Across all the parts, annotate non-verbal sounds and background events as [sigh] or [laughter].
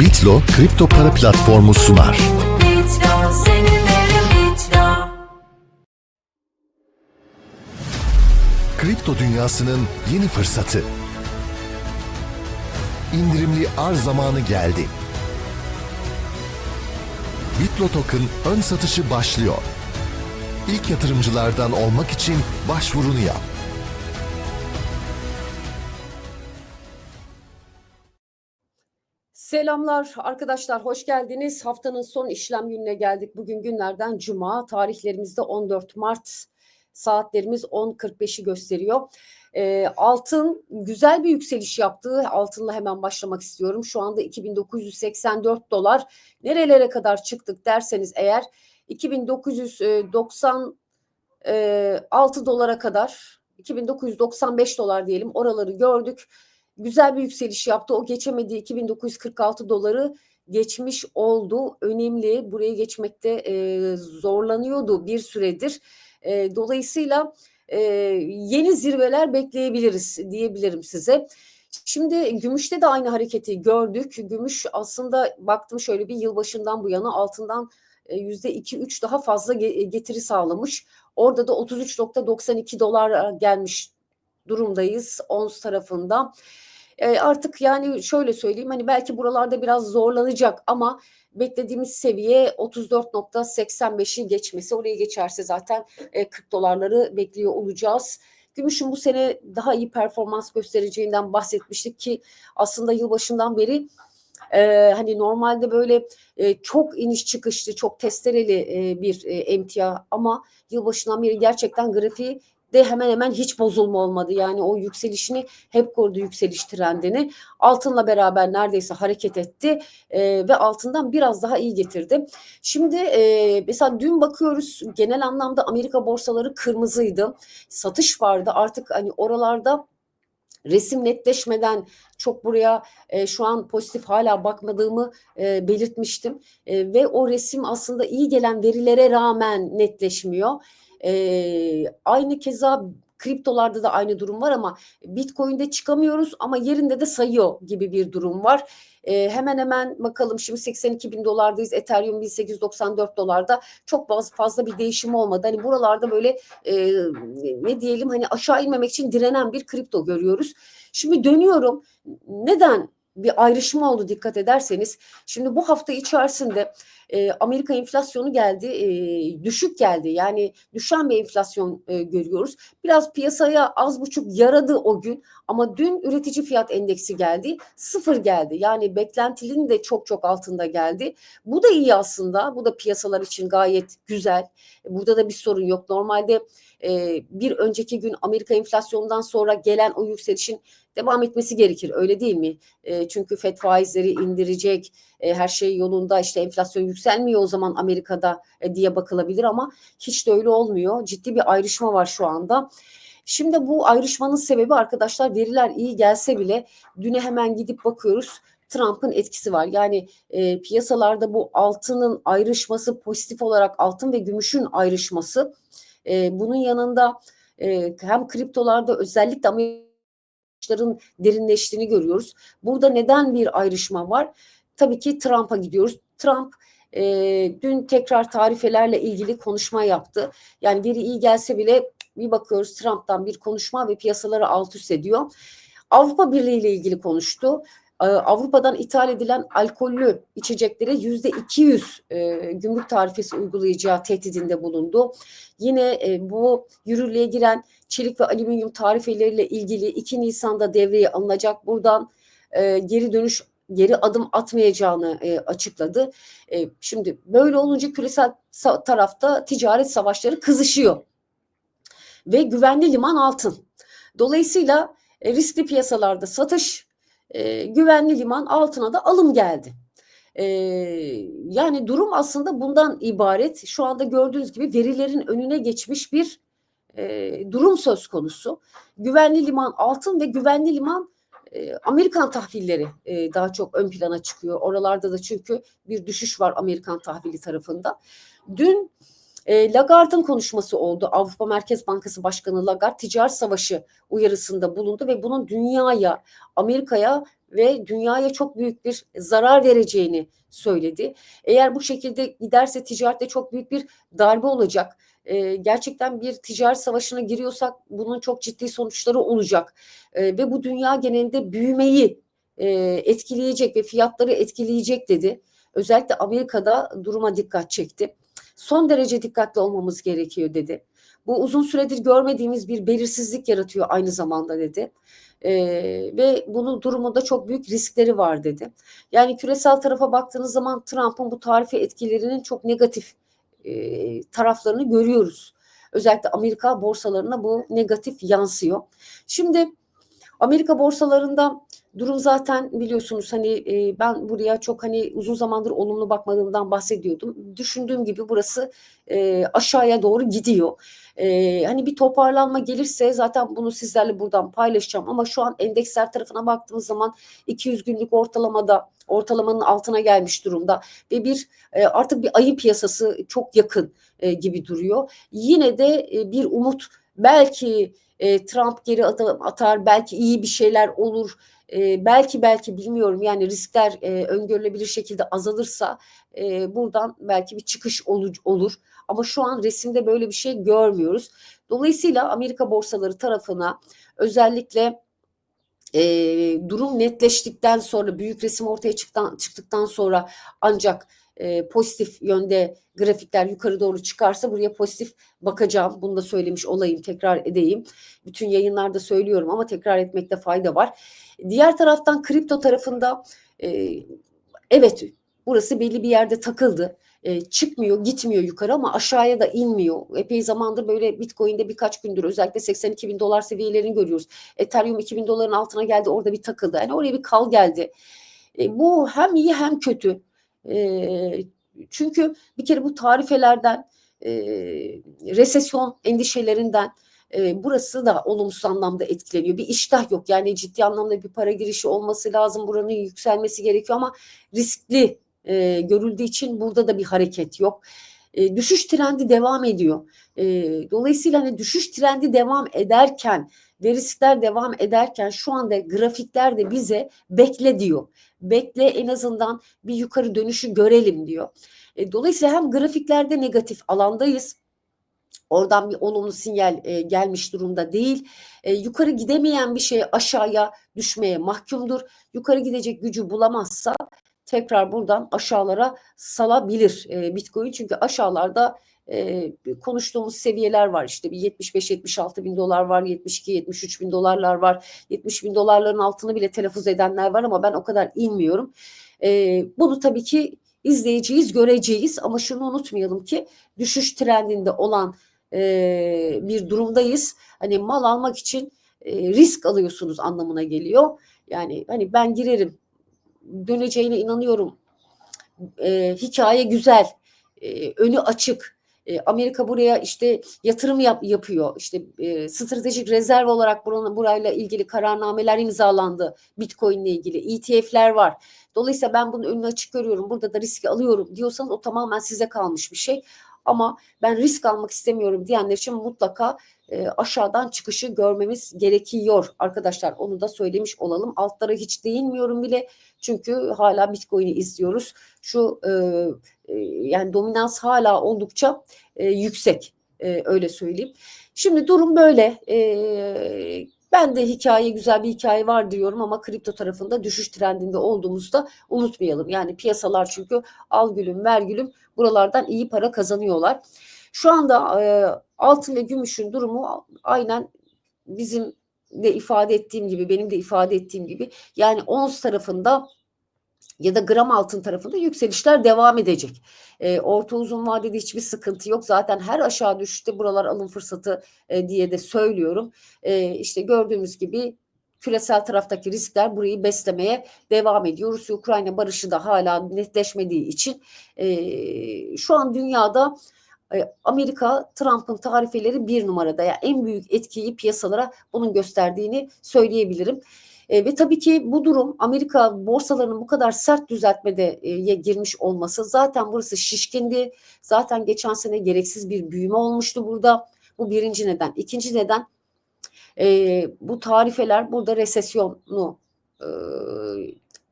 Bitlo kripto para platformu sunar. Kripto dünyasının yeni fırsatı. İndirimli arz zamanı geldi. Bitlo Token ön satışı başlıyor. İlk yatırımcılardan olmak için başvurunu yap. Selamlar arkadaşlar, hoş geldiniz. Haftanın son işlem gününe geldik. Bugün günlerden Cuma, tarihlerimizde 14 Mart, saatlerimiz 10.45'i gösteriyor. Ee, altın güzel bir yükseliş yaptı. Altınla hemen başlamak istiyorum. Şu anda 2984 dolar. Nerelere kadar çıktık derseniz eğer 2996 dolara kadar 2995 dolar diyelim oraları gördük güzel bir yükseliş yaptı. O geçemediği 2946 doları geçmiş oldu. Önemli. Buraya geçmekte e, zorlanıyordu bir süredir. E, dolayısıyla e, yeni zirveler bekleyebiliriz diyebilirim size. Şimdi gümüşte de aynı hareketi gördük. Gümüş aslında baktım şöyle bir yılbaşından bu yana altından yüzde iki üç daha fazla getiri sağlamış. Orada da 33.92 dolar gelmiş durumdayız ons tarafında. E, artık yani şöyle söyleyeyim hani belki buralarda biraz zorlanacak ama beklediğimiz seviye 34.85'i geçmesi. Oraya geçerse zaten e, 40 dolarları bekliyor olacağız. Gümüşün bu sene daha iyi performans göstereceğinden bahsetmiştik ki aslında yılbaşından beri e, hani normalde böyle e, çok iniş çıkışlı, çok testereli e, bir e, emtia ama yılbaşından beri gerçekten grafiği de hemen hemen hiç bozulma olmadı. Yani o yükselişini hep korudu yükseliş trendini. Altınla beraber neredeyse hareket etti e, ve altından biraz daha iyi getirdi. Şimdi e, mesela dün bakıyoruz genel anlamda Amerika borsaları kırmızıydı. Satış vardı artık hani oralarda resim netleşmeden çok buraya e, şu an pozitif hala bakmadığımı e, belirtmiştim e, ve o resim aslında iyi gelen verilere rağmen netleşmiyor. E, aynı keza kriptolarda da aynı durum var ama Bitcoin'de çıkamıyoruz ama yerinde de sayıyor gibi bir durum var. E, hemen hemen bakalım şimdi 82 bin dolardayız. Ethereum 1894 dolarda çok fazla, fazla bir değişim olmadı. Hani buralarda böyle e, ne diyelim hani aşağı inmemek için direnen bir kripto görüyoruz. Şimdi dönüyorum. Neden bir ayrışma oldu dikkat ederseniz. Şimdi bu hafta içerisinde e, Amerika enflasyonu geldi, e, düşük geldi. Yani düşen bir enflasyon e, görüyoruz. Biraz piyasaya az buçuk yaradı o gün ama dün üretici fiyat endeksi geldi, sıfır geldi. Yani beklentilinin de çok çok altında geldi. Bu da iyi aslında. Bu da piyasalar için gayet güzel. Burada da bir sorun yok. Normalde e, bir önceki gün Amerika enflasyonundan sonra gelen o yükselişin devam etmesi gerekir öyle değil mi? E, çünkü FED faizleri indirecek, e, her şey yolunda işte enflasyon yükselmiyor o zaman Amerika'da e, diye bakılabilir ama hiç de öyle olmuyor. Ciddi bir ayrışma var şu anda. Şimdi bu ayrışmanın sebebi arkadaşlar veriler iyi gelse bile düne hemen gidip bakıyoruz. Trump'ın etkisi var. Yani e, piyasalarda bu altının ayrışması pozitif olarak altın ve gümüşün ayrışması. E, bunun yanında e, hem kriptolarda özellikle Amerika'nın derinleştiğini görüyoruz. Burada neden bir ayrışma var? Tabii ki Trump'a gidiyoruz. Trump e, dün tekrar tarifelerle ilgili konuşma yaptı. Yani veri iyi gelse bile bir bakıyoruz Trump'tan bir konuşma ve piyasaları alt üst ediyor. Avrupa Birliği ile ilgili konuştu. Avrupa'dan ithal edilen alkollü içeceklere yüzde 200 e, gümrük tarifesi uygulayacağı tehdidinde bulundu. Yine e, bu yürürlüğe giren çelik ve alüminyum tarifeleriyle ilgili 2 Nisan'da devreye alınacak. Buradan e, geri dönüş geri adım atmayacağını e, açıkladı. E, şimdi böyle olunca küresel tarafta ticaret savaşları kızışıyor. Ve güvenli liman altın. Dolayısıyla e, riskli piyasalarda satış, e, güvenli liman altına da alım geldi. E, yani durum aslında bundan ibaret. Şu anda gördüğünüz gibi verilerin önüne geçmiş bir durum söz konusu. Güvenli liman altın ve güvenli liman Amerikan tahvilleri daha çok ön plana çıkıyor. Oralarda da çünkü bir düşüş var Amerikan tahvili tarafında. Dün e, Lagarde'ın konuşması oldu. Avrupa Merkez Bankası Başkanı Lagarde ticaret savaşı uyarısında bulundu ve bunun dünyaya, Amerika'ya ve dünyaya çok büyük bir zarar vereceğini söyledi. Eğer bu şekilde giderse ticarette çok büyük bir darbe olacak. Ee, gerçekten bir ticaret savaşına giriyorsak bunun çok ciddi sonuçları olacak. Ee, ve bu dünya genelinde büyümeyi e, etkileyecek ve fiyatları etkileyecek dedi. Özellikle Amerika'da duruma dikkat çekti. Son derece dikkatli olmamız gerekiyor dedi. Bu uzun süredir görmediğimiz bir belirsizlik yaratıyor aynı zamanda dedi. Ee, ve bunun durumunda çok büyük riskleri var dedi. Yani küresel tarafa baktığınız zaman Trump'ın bu tarife etkilerinin çok negatif e, taraflarını görüyoruz. Özellikle Amerika borsalarına bu negatif yansıyor. Şimdi Amerika borsalarında durum zaten biliyorsunuz hani e, ben buraya çok hani uzun zamandır olumlu bakmadığımdan bahsediyordum. Düşündüğüm gibi burası e, aşağıya doğru gidiyor. E, hani bir toparlanma gelirse zaten bunu sizlerle buradan paylaşacağım ama şu an endeksler tarafına baktığımız zaman 200 günlük ortalamada ortalamanın altına gelmiş durumda ve bir e, artık bir ayı piyasası çok yakın e, gibi duruyor. Yine de e, bir umut belki e, Trump geri atar, belki iyi bir şeyler olur. E, belki belki bilmiyorum yani riskler e, öngörülebilir şekilde azalırsa e, buradan belki bir çıkış olur, olur. Ama şu an resimde böyle bir şey görmüyoruz. Dolayısıyla Amerika borsaları tarafına özellikle e, durum netleştikten sonra büyük resim ortaya çıktıktan, çıktıktan sonra ancak e, pozitif yönde grafikler yukarı doğru çıkarsa buraya pozitif bakacağım. Bunu da söylemiş olayım, tekrar edeyim. Bütün yayınlarda söylüyorum ama tekrar etmekte fayda var. Diğer taraftan kripto tarafında e, evet burası belli bir yerde takıldı. E, çıkmıyor, gitmiyor yukarı ama aşağıya da inmiyor. Epey zamandır böyle Bitcoin'de birkaç gündür özellikle 82 bin dolar seviyelerini görüyoruz. Ethereum 2000 doların altına geldi orada bir takıldı. Yani oraya bir kal geldi. E, bu hem iyi hem kötü. Çünkü bir kere bu tarifelerden, e, resesyon endişelerinden e, burası da olumsuz anlamda etkileniyor. Bir iştah yok yani ciddi anlamda bir para girişi olması lazım. Buranın yükselmesi gerekiyor ama riskli e, görüldüğü için burada da bir hareket yok. E, düşüş trendi devam ediyor. E, dolayısıyla hani düşüş trendi devam ederken ve riskler devam ederken şu anda grafikler de bize bekle diyor. Bekle en azından bir yukarı dönüşü görelim diyor. E, dolayısıyla hem grafiklerde negatif alandayız. Oradan bir olumlu sinyal e, gelmiş durumda değil. E, yukarı gidemeyen bir şey aşağıya düşmeye mahkumdur. Yukarı gidecek gücü bulamazsa tekrar buradan aşağılara salabilir e, Bitcoin. Çünkü aşağılarda e, konuştuğumuz seviyeler var işte bir 75-76 bin dolar var 72-73 bin dolarlar var 70 bin dolarların altını bile telaffuz edenler var ama ben o kadar inmiyorum. E, bunu tabii ki izleyeceğiz göreceğiz ama şunu unutmayalım ki düşüş trendinde olan e, bir durumdayız. Hani mal almak için e, risk alıyorsunuz anlamına geliyor. Yani hani ben girerim döneceğine inanıyorum. E, hikaye güzel, e, önü açık. E, Amerika buraya işte yatırım yap, yapıyor. İşte e, stratejik rezerv olarak buranın burayla ilgili kararnameler imzalandı. Bitcoin ile ilgili ETF'ler var. Dolayısıyla ben bunun önünü açık görüyorum. Burada da riski alıyorum diyorsanız o tamamen size kalmış bir şey. Ama ben risk almak istemiyorum diyenler için mutlaka e, aşağıdan çıkışı görmemiz gerekiyor arkadaşlar. Onu da söylemiş olalım. Altlara hiç değinmiyorum bile. Çünkü hala Bitcoin'i izliyoruz. Şu e, e, yani dominans hala oldukça e, yüksek. E, öyle söyleyeyim. Şimdi durum böyle. E, ben de hikaye güzel bir hikaye var diyorum ama kripto tarafında düşüş trendinde olduğumuzu da unutmayalım. Yani piyasalar çünkü al gülüm ver gülüm buralardan iyi para kazanıyorlar. Şu anda e, altın ve gümüşün durumu aynen bizim de ifade ettiğim gibi benim de ifade ettiğim gibi yani ons tarafında ya da gram altın tarafında yükselişler devam edecek. E, orta uzun vadede hiçbir sıkıntı yok. Zaten her aşağı düşüşte buralar alım fırsatı e, diye de söylüyorum. E, işte gördüğümüz gibi küresel taraftaki riskler burayı beslemeye devam ediyor. Rusya-Ukrayna barışı da hala netleşmediği için e, şu an dünyada e, Amerika Trump'ın tarifeleri bir numarada. Yani en büyük etkiyi piyasalara bunun gösterdiğini söyleyebilirim. E, ve tabii ki bu durum Amerika borsalarının bu kadar sert düzeltmede e, girmiş olması zaten burası şişkindi. Zaten geçen sene gereksiz bir büyüme olmuştu burada. Bu birinci neden. İkinci neden e, bu tarifeler burada resesyonu e,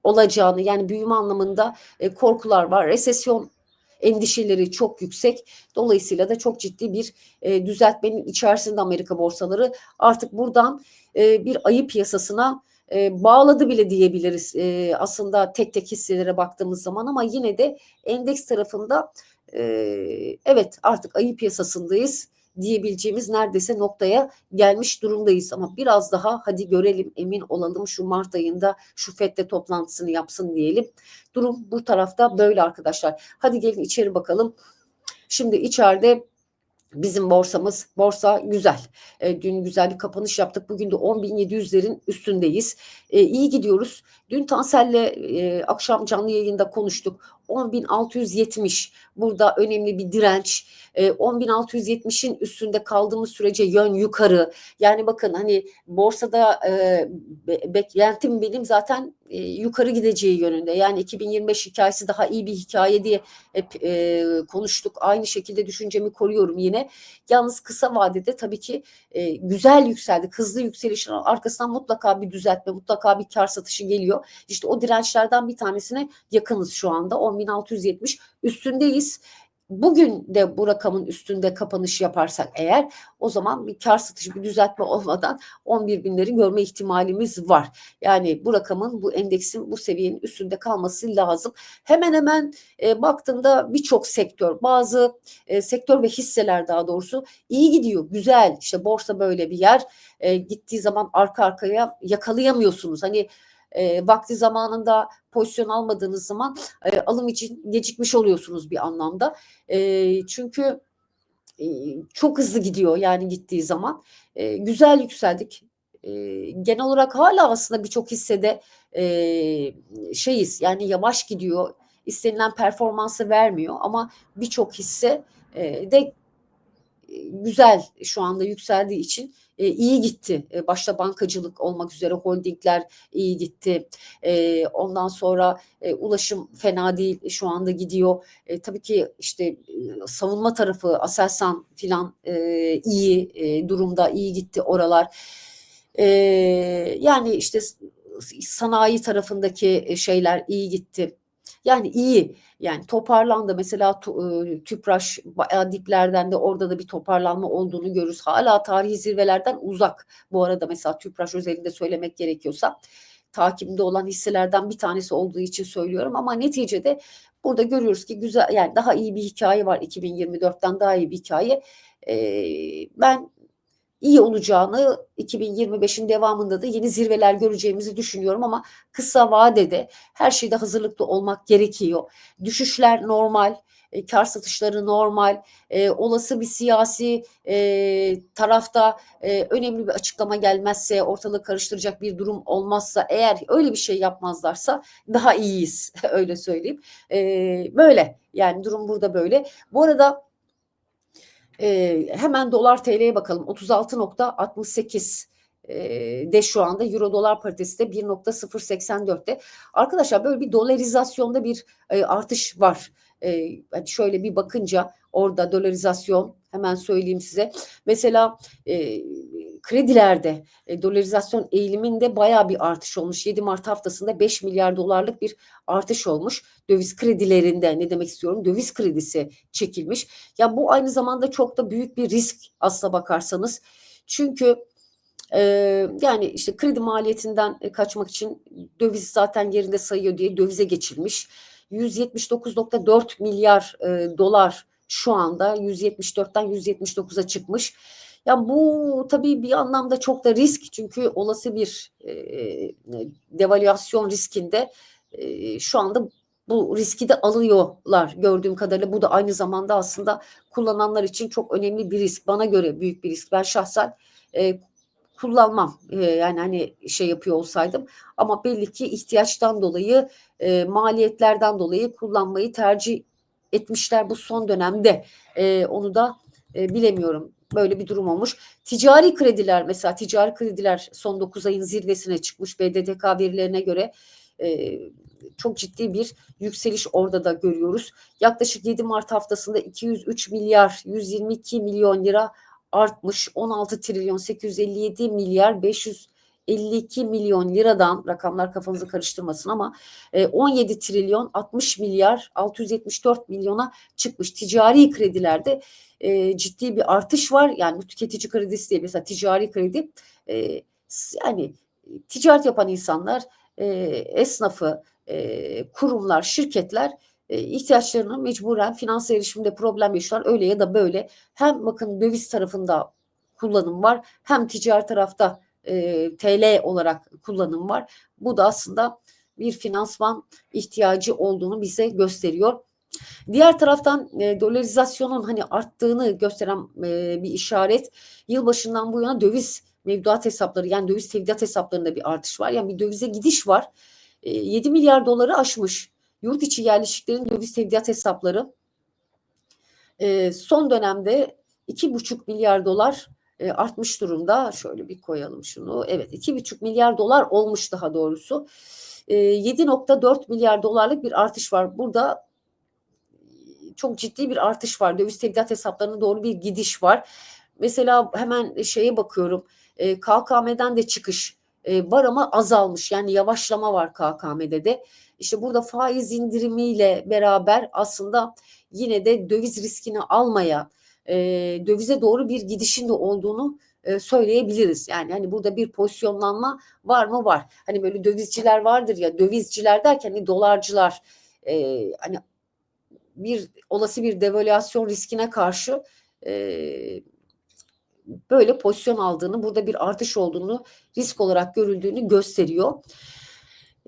olacağını yani büyüme anlamında e, korkular var. Resesyon endişeleri çok yüksek. Dolayısıyla da çok ciddi bir e, düzeltmenin içerisinde Amerika borsaları artık buradan e, bir ayı piyasasına e, bağladı bile diyebiliriz e, aslında tek tek hisselere baktığımız zaman ama yine de endeks tarafında e, evet artık ayı piyasasındayız diyebileceğimiz neredeyse noktaya gelmiş durumdayız ama biraz daha hadi görelim emin olalım şu Mart ayında şu FED'de toplantısını yapsın diyelim. Durum bu tarafta böyle arkadaşlar. Hadi gelin içeri bakalım. Şimdi içeride Bizim borsamız borsa güzel. E, dün güzel bir kapanış yaptık. Bugün de 10.700'lerin üstündeyiz. E, iyi gidiyoruz. Dün Tansel'le e, akşam canlı yayında konuştuk. 10.670 burada önemli bir direnç. E, 10.670'in üstünde kaldığımız sürece yön yukarı. Yani bakın hani borsada e, be- beklentim benim zaten e, yukarı gideceği yönünde. Yani 2025 hikayesi daha iyi bir hikaye diye hep e, konuştuk. Aynı şekilde düşüncemi koruyorum yine. Yalnız kısa vadede tabii ki e, güzel yükseldi. Hızlı yükselişin arkasından mutlaka bir düzeltme, mutlaka bir kar satışı geliyor. İşte o dirençlerden bir tanesine yakınız şu anda. 10.670 üstündeyiz. Bugün de bu rakamın üstünde kapanış yaparsak eğer o zaman bir kar satışı bir düzeltme olmadan 11 binleri görme ihtimalimiz var. Yani bu rakamın bu endeksin bu seviyenin üstünde kalması lazım. Hemen hemen e, baktığımda birçok sektör bazı e, sektör ve hisseler daha doğrusu iyi gidiyor. Güzel işte borsa böyle bir yer e, gittiği zaman arka arkaya yakalayamıyorsunuz. Hani e, vakti zamanında pozisyon almadığınız zaman e, alım için gecikmiş oluyorsunuz bir anlamda. E, çünkü e, çok hızlı gidiyor yani gittiği zaman. E, güzel yükseldik. E, genel olarak hala aslında birçok hissede e, şeyiz yani yavaş gidiyor. İstenilen performansı vermiyor ama birçok hisse e, de güzel şu anda yükseldiği için e, iyi gitti. E, başta bankacılık olmak üzere holdingler iyi gitti. E, ondan sonra e, ulaşım fena değil şu anda gidiyor. E, tabii ki işte e, savunma tarafı Aselsan filan e, iyi e, durumda iyi gitti oralar. E, yani işte sanayi tarafındaki e, şeyler iyi gitti. Yani iyi yani toparlandı mesela e, Tüpraş diplerden de orada da bir toparlanma olduğunu görürüz. Hala tarihi zirvelerden uzak. Bu arada mesela Tüpraş özelinde söylemek gerekiyorsa takimde olan hisselerden bir tanesi olduğu için söylüyorum ama neticede burada görüyoruz ki güzel yani daha iyi bir hikaye var 2024'ten daha iyi bir hikaye. Ee, ben iyi olacağını 2025'in devamında da yeni zirveler göreceğimizi düşünüyorum ama kısa vadede her şeyde hazırlıklı olmak gerekiyor. Düşüşler normal, e, kar satışları normal, e, olası bir siyasi e, tarafta e, önemli bir açıklama gelmezse, ortalığı karıştıracak bir durum olmazsa, eğer öyle bir şey yapmazlarsa daha iyiyiz [laughs] öyle söyleyeyim. E, böyle yani durum burada böyle. Bu arada e, hemen dolar TL'ye bakalım 36.68 e, de şu anda euro dolar paritesi de 1.084'te. Arkadaşlar böyle bir dolarizasyonda bir artış var. Hani şöyle bir bakınca orada dolarizasyon hemen söyleyeyim size. Mesela kredilerde e, dolarizasyon eğiliminde bayağı bir artış olmuş. 7 Mart haftasında 5 milyar dolarlık bir artış olmuş. Döviz kredilerinde ne demek istiyorum? Döviz kredisi çekilmiş. Ya bu aynı zamanda çok da büyük bir risk aslına bakarsanız. Çünkü e, yani işte kredi maliyetinden e, kaçmak için döviz zaten yerinde sayıyor diye dövize geçilmiş. 179.4 milyar e, dolar şu anda 174'ten 179'a çıkmış. Ya bu tabii bir anlamda çok da risk çünkü olası bir e, devalüasyon riskinde e, şu anda bu riski de alıyorlar gördüğüm kadarıyla. Bu da aynı zamanda aslında kullananlar için çok önemli bir risk. Bana göre büyük bir risk. Ben şahsen e, kullanmam. E, yani hani şey yapıyor olsaydım ama belli ki ihtiyaçtan dolayı e, maliyetlerden dolayı kullanmayı tercih etmişler bu son dönemde. E, onu da e, bilemiyorum. Böyle bir durum olmuş. Ticari krediler mesela ticari krediler son 9 ayın zirvesine çıkmış BDDK verilerine göre e, çok ciddi bir yükseliş orada da görüyoruz. Yaklaşık 7 Mart haftasında 203 milyar 122 milyon lira artmış. 16 trilyon 857 milyar 500 52 milyon liradan rakamlar kafanızı karıştırmasın ama e, 17 trilyon 60 milyar 674 milyona çıkmış. Ticari kredilerde e, ciddi bir artış var. Yani bu tüketici kredisi diye mesela ticari kredi e, yani ticaret yapan insanlar, e, esnafı, e, kurumlar, şirketler e, ihtiyaçlarını mecburen finans erişiminde problem yaşıyorlar. Öyle ya da böyle hem bakın döviz tarafında kullanım var hem ticari tarafta e, TL olarak kullanım var. Bu da aslında bir finansman ihtiyacı olduğunu bize gösteriyor. Diğer taraftan e, dolarizasyonun hani arttığını gösteren e, bir işaret. Yılbaşından bu yana döviz mevduat hesapları yani döviz tevdiat hesaplarında bir artış var. Yani bir dövize gidiş var. E, 7 milyar doları aşmış. Yurt içi yerleşiklerin döviz tevdiat hesapları e, son dönemde 2,5 milyar dolar e, artmış durumda. Şöyle bir koyalım şunu. Evet 2,5 milyar dolar olmuş daha doğrusu. E, 7,4 milyar dolarlık bir artış var. Burada çok ciddi bir artış var. Döviz tevdiat hesaplarına doğru bir gidiş var. Mesela hemen şeye bakıyorum. E, KKM'den de çıkış e, var ama azalmış. Yani yavaşlama var KKM'de de. İşte burada faiz indirimiyle beraber aslında yine de döviz riskini almaya, e, dövize doğru bir gidişin de olduğunu e, söyleyebiliriz. Yani hani burada bir pozisyonlanma var mı? Var. Hani böyle dövizciler vardır ya, dövizciler derken hani dolarcılar e, hani bir olası bir devalüasyon riskine karşı e, böyle pozisyon aldığını, burada bir artış olduğunu, risk olarak görüldüğünü gösteriyor.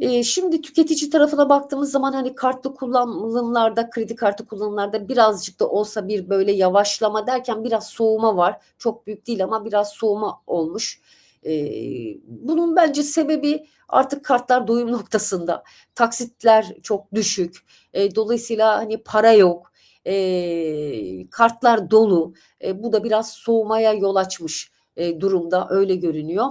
E, şimdi tüketici tarafına baktığımız zaman hani kartlı kullanımlarda, kredi kartı kullanımlarda birazcık da olsa bir böyle yavaşlama derken biraz soğuma var. Çok büyük değil ama biraz soğuma olmuş. E, bunun bence sebebi artık kartlar doyum [laughs] noktasında. Taksitler çok düşük. E, dolayısıyla hani para yok. E, kartlar dolu. E, bu da biraz soğumaya yol açmış e, durumda öyle görünüyor.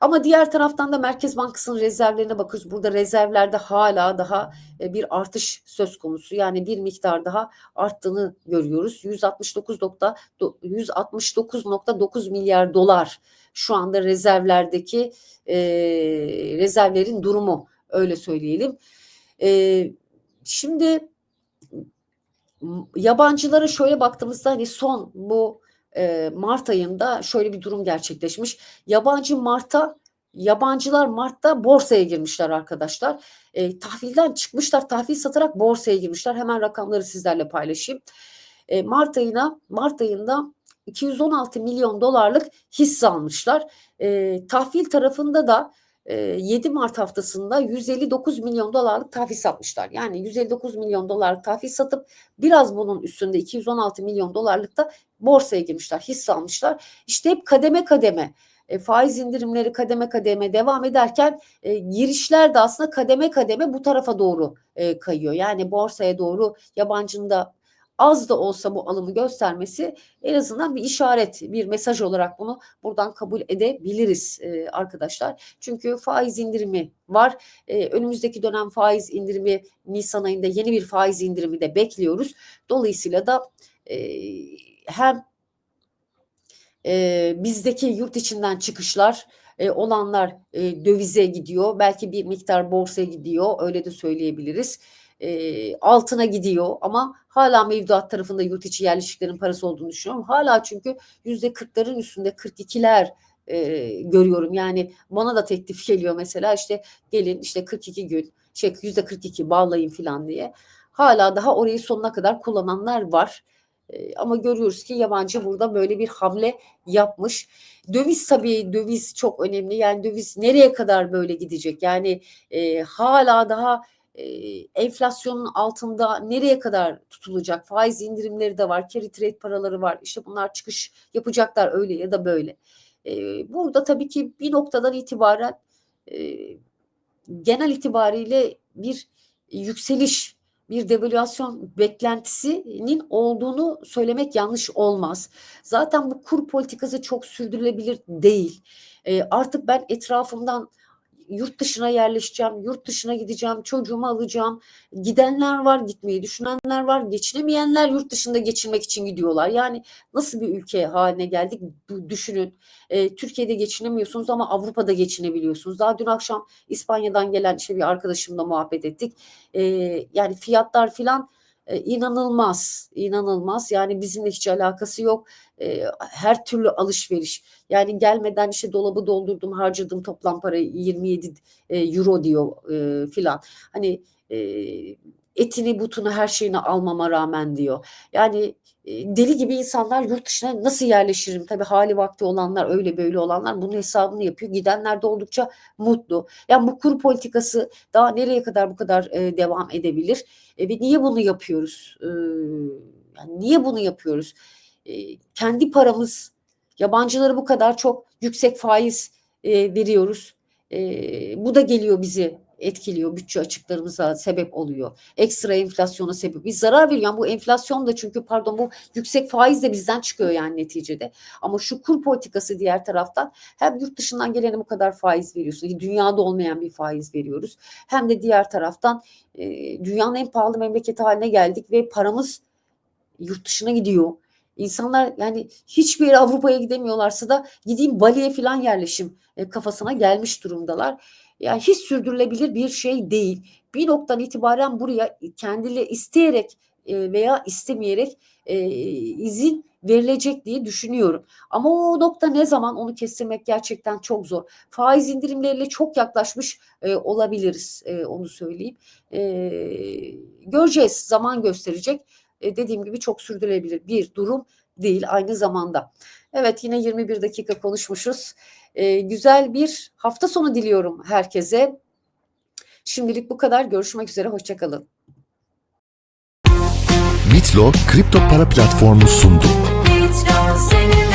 Ama diğer taraftan da Merkez Bankası'nın rezervlerine bakıyoruz. Burada rezervlerde hala daha e, bir artış söz konusu. Yani bir miktar daha arttığını görüyoruz. 169.9 milyar dolar şu anda rezervlerdeki e, rezervlerin durumu öyle söyleyelim. E, şimdi yabancılara şöyle baktığımızda hani son bu Mart ayında şöyle bir durum gerçekleşmiş. Yabancı Mart'a yabancılar Mart'ta borsaya girmişler arkadaşlar. E, tahvilden çıkmışlar, tahvil satarak borsaya girmişler. Hemen rakamları sizlerle paylaşayım. E, Mart ayına Mart ayında 216 milyon dolarlık hisse almışlar. E, tahvil tarafında da 7 Mart haftasında 159 milyon dolarlık tahvil satmışlar. Yani 159 milyon dolarlık tahvil satıp biraz bunun üstünde 216 milyon dolarlık da borsaya girmişler, hisse almışlar. İşte hep kademe kademe e, faiz indirimleri kademe kademe devam ederken e, girişler de aslında kademe kademe bu tarafa doğru e, kayıyor. Yani borsaya doğru yabancının da az da olsa bu alımı göstermesi en azından bir işaret, bir mesaj olarak bunu buradan kabul edebiliriz e, arkadaşlar. Çünkü faiz indirimi var. E, önümüzdeki dönem faiz indirimi Nisan ayında yeni bir faiz indirimi de bekliyoruz. Dolayısıyla da e, hem e, bizdeki yurt içinden çıkışlar e, olanlar e, dövize gidiyor. Belki bir miktar borsaya gidiyor. Öyle de söyleyebiliriz. E, altına gidiyor ama hala mevduat tarafında yurt içi yerleşiklerin parası olduğunu düşünüyorum. Hala çünkü yüzde kırkların üstünde 42'ler e, görüyorum. Yani bana da teklif geliyor mesela işte gelin işte 42 gün şey yüzde 42 bağlayın falan diye. Hala daha orayı sonuna kadar kullananlar var. E, ama görüyoruz ki yabancı burada böyle bir hamle yapmış. Döviz tabii döviz çok önemli. Yani döviz nereye kadar böyle gidecek? Yani e, hala daha enflasyonun altında nereye kadar tutulacak? Faiz indirimleri de var, carry trade paraları var. İşte bunlar çıkış yapacaklar öyle ya da böyle. Burada tabii ki bir noktadan itibaren genel itibariyle bir yükseliş bir devalüasyon beklentisinin olduğunu söylemek yanlış olmaz. Zaten bu kur politikası çok sürdürülebilir değil. Artık ben etrafımdan yurt dışına yerleşeceğim, yurt dışına gideceğim, çocuğumu alacağım. Gidenler var, gitmeyi düşünenler var, geçinemeyenler yurt dışında geçinmek için gidiyorlar. Yani nasıl bir ülke haline geldik düşünün. E, Türkiye'de geçinemiyorsunuz ama Avrupa'da geçinebiliyorsunuz. Daha dün akşam İspanya'dan gelen işte bir arkadaşımla muhabbet ettik. E, yani fiyatlar filan e, inanılmaz, inanılmaz. Yani bizimle hiç alakası yok. E, her türlü alışveriş. Yani gelmeden işte dolabı doldurdum, harcadım toplam parayı 27 e, euro diyor e, filan. Hani e, etini, butunu, her şeyini almama rağmen diyor. Yani deli gibi insanlar yurt dışına nasıl yerleşirim? Tabii hali vakti olanlar, öyle böyle olanlar bunun hesabını yapıyor. Gidenler de oldukça mutlu. Yani bu kur politikası daha nereye kadar bu kadar e, devam edebilir? E, ve niye bunu yapıyoruz? E, yani niye bunu yapıyoruz? E, kendi paramız, yabancılara bu kadar çok yüksek faiz e, veriyoruz. E, bu da geliyor bizi etkiliyor, bütçe açıklarımıza sebep oluyor. Ekstra enflasyona sebep. Biz zarar veriyor. Yani bu enflasyon da çünkü pardon bu yüksek faiz de bizden çıkıyor yani neticede. Ama şu kur politikası diğer taraftan hem yurt dışından gelene bu kadar faiz veriyorsun. Dünyada olmayan bir faiz veriyoruz. Hem de diğer taraftan e, dünyanın en pahalı memleketi haline geldik ve paramız yurt dışına gidiyor. İnsanlar yani hiçbir yere Avrupa'ya gidemiyorlarsa da gideyim Bali'ye falan yerleşim e, kafasına gelmiş durumdalar. Yani hiç sürdürülebilir bir şey değil. Bir noktadan itibaren buraya kendileri isteyerek e, veya istemeyerek e, izin verilecek diye düşünüyorum. Ama o nokta ne zaman onu kestirmek gerçekten çok zor. Faiz indirimleriyle çok yaklaşmış e, olabiliriz onu söyleyeyim. E, göreceğiz zaman gösterecek. Dediğim gibi çok sürdürülebilir bir durum değil aynı zamanda. Evet yine 21 dakika konuşmuşuz. E, güzel bir hafta sonu diliyorum herkese. Şimdilik bu kadar. Görüşmek üzere. Hoşçakalın. Bitlo kripto para platformu sundu. Bitlo seninle